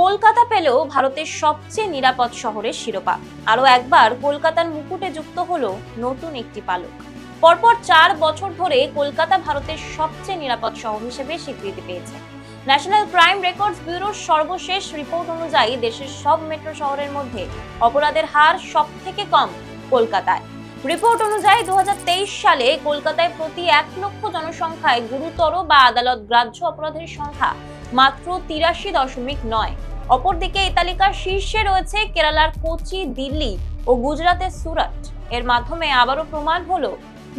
কলকাতা পেলেও ভারতের সবচেয়ে নিরাপদ শহরের শিরোপা। আরও একবার কলকাতার মুকুটে যুক্ত হলো নতুন একটি পালক। পরপর চার বছর ধরে কলকাতা ভারতের সবচেয়ে নিরাপদ শহর হিসেবে স্বীকৃতি পেয়েছে। ন্যাশনাল ক্রাইম রেকর্ডস ব্যুরোর সর্বশেষ রিপোর্ট অনুযায়ী দেশের সব মেট্রো শহরের মধ্যে অপরাধের হার সব থেকে কম কলকাতায়। রিপোর্ট অনুযায়ী দু হাজার তেইশ সালে কলকাতায় প্রতি এক লক্ষ জনসংখ্যায় গুরুতর বা আদালত গ্রাহ্য অপরাধের সংখ্যা মাত্র তিরাশি দশমিক নয়। অপরদিকে এই তালিকার শীর্ষে রয়েছে কেরালার কোচি, দিল্লি ও গুজরাতের সুরাট এর মাধ্যমে আবারও প্রমাণ হলো,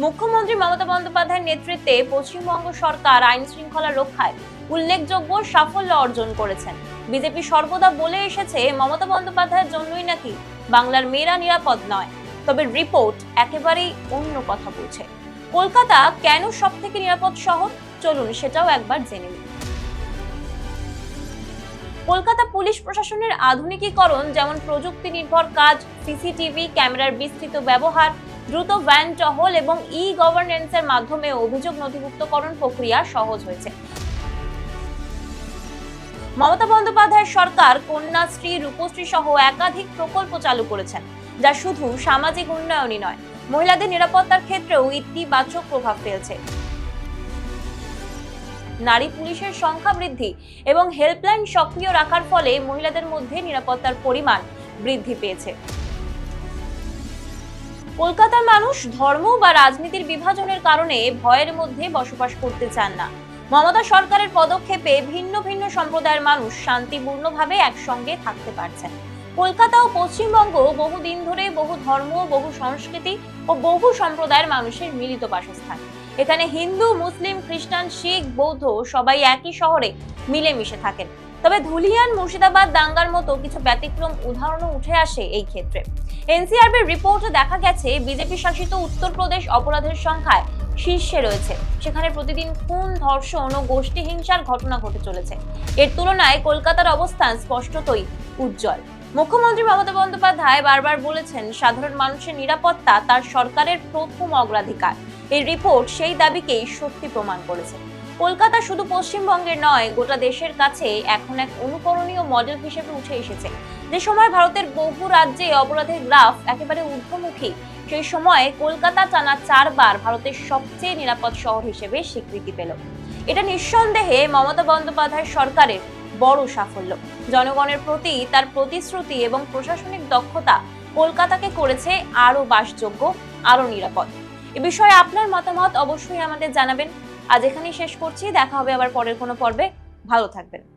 মুখ্যমন্ত্রী মমতা বন্দ্যোপাধ্যায়ের নেতৃত্বে পশ্চিমবঙ্গ সরকার আইন শৃঙ্খলা রক্ষায় উল্লেখযোগ্য সাফল্য অর্জন করেছেন। বিজেপি সর্বদা বলে এসেছে, মমতা বন্দ্যোপাধ্যায়ের জন্যই নাকি বাংলার মেয়েরা নিরাপদ নয়। তবে রিপোর্ট একেবারেই অন্য কথা বলছে। কলকাতা কেন সব থেকে নিরাপদ শহর? চলুন সেটাও একবার জেনে নিই। কলকাতা পুলিশ প্রশাসনের আধুনিকীকরণ, যেমন প্রযুক্তি নির্ভর কাজ, সিসিটিভি, ক্যামেরার বিস্তৃত ব্যবহার, দ্রুত ভ্যান টহল এবং ই গভর্নেন্সের মাধ্যমে অভিযোগ নথিভুক্তকরণ প্রক্রিয়া সহজ হয়েছে। মমতা বন্দ্যোপাধ্যায়ের সরকার কন্যাশ্রী, রূপশ্রী সহ একাধিক প্রকল্প চালু করেছেন। যা শুধু সামাজিক উন্নয়নই নয়, মহিলাদের নিরাপত্তার ক্ষেত্রেও ইতিবাচক প্রভাব ফেলছে। নারী পুলিশের সংখ্যা বৃদ্ধি এবং হেল্পলাইন সক্রিয় রাখার ফলে মহিলাদের মধ্যে নিরাপত্তার পরিমাণ বৃদ্ধি পেয়েছে। কলকাতার মানুষ ধর্ম বা রাজনীতির বিভাজনের কারণে ভয়ের মধ্যে বসবাস করতে চান না। মমতা সরকারের পদক্ষেপে ভিন্ন ভিন্ন সম্প্রদায়ের মানুষ শান্তিপূর্ণভাবে একসঙ্গে থাকতে পারছেন। কলকাতা ও পশ্চিমবঙ্গ বহুদিন ধরে বহু ধর্ম, বহু সংস্কৃতি ও বহু সম্প্রদায়ের মানুষের মিলিত বাসস্থান। এখানে হিন্দু, মুসলিম, খ্রিস্টান, শিখ, বৌদ্ধ সবাই একই শহরে মিলেমিশে থাকেন। তবে ধুলিয়ান, মুর্শিদাবাদ, দাঙ্গার মতো কিছু ব্যতিক্রম উদাহরণও উঠে আসে এই ক্ষেত্রে। এনসিআরবির রিপোর্টে দেখা গেছে, বিজেপি শাসিত উত্তরপ্রদেশ অপরাধের সংখ্যায় শীর্ষে রয়েছে। সেখানে প্রতিদিন খুন, ধর্ষণ ও গোষ্ঠী হিংসার ঘটনা ঘটে চলেছে। এর তুলনায় কলকাতার অবস্থান স্পষ্টতই উজ্জ্বল। মুখ্যমন্ত্রী মমতা বন্দ্যোপাধ্যায় বারবার বলেছেন, সাধারণ মানুষের নিরাপত্তা তার সরকারের প্রথম অগ্রাধিকার। এই রিপোর্ট সেই দাবিকেই সত্যি প্রমাণ করেছে। কলকাতা শুধু পশ্চিমবঙ্গের নয়, গোটা দেশের কাছে এখন এক অনুকরণীয় মডেল হিসেবে উঠে এসেছে। যে সময় ভারতের বহু রাজ্যে অপরাধের গ্রাফ একেবারে ঊর্ধ্বমুখী, সেই সময় কলকাতা টানা চারবার ভারতের সবচেয়ে নিরাপদ শহর হিসেবে স্বীকৃতি পেল। এটা নিঃসন্দেহে মমতা বন্দ্যোপাধ্যায় সরকারের বড় সাফল্য। জনগণের প্রতি তার প্রতিশ্রুতি এবং প্রশাসনিক দক্ষতা কলকাতাকে করেছে আরও বাসযোগ্য, আরও নিরাপদ। এ বিষয়ে আপনার মতামত অবশ্যই আমাদের জানাবেন। আজ এখানেই শেষ করছি। দেখা হবে আবার পরের কোনো পর্বে। ভালো থাকবেন।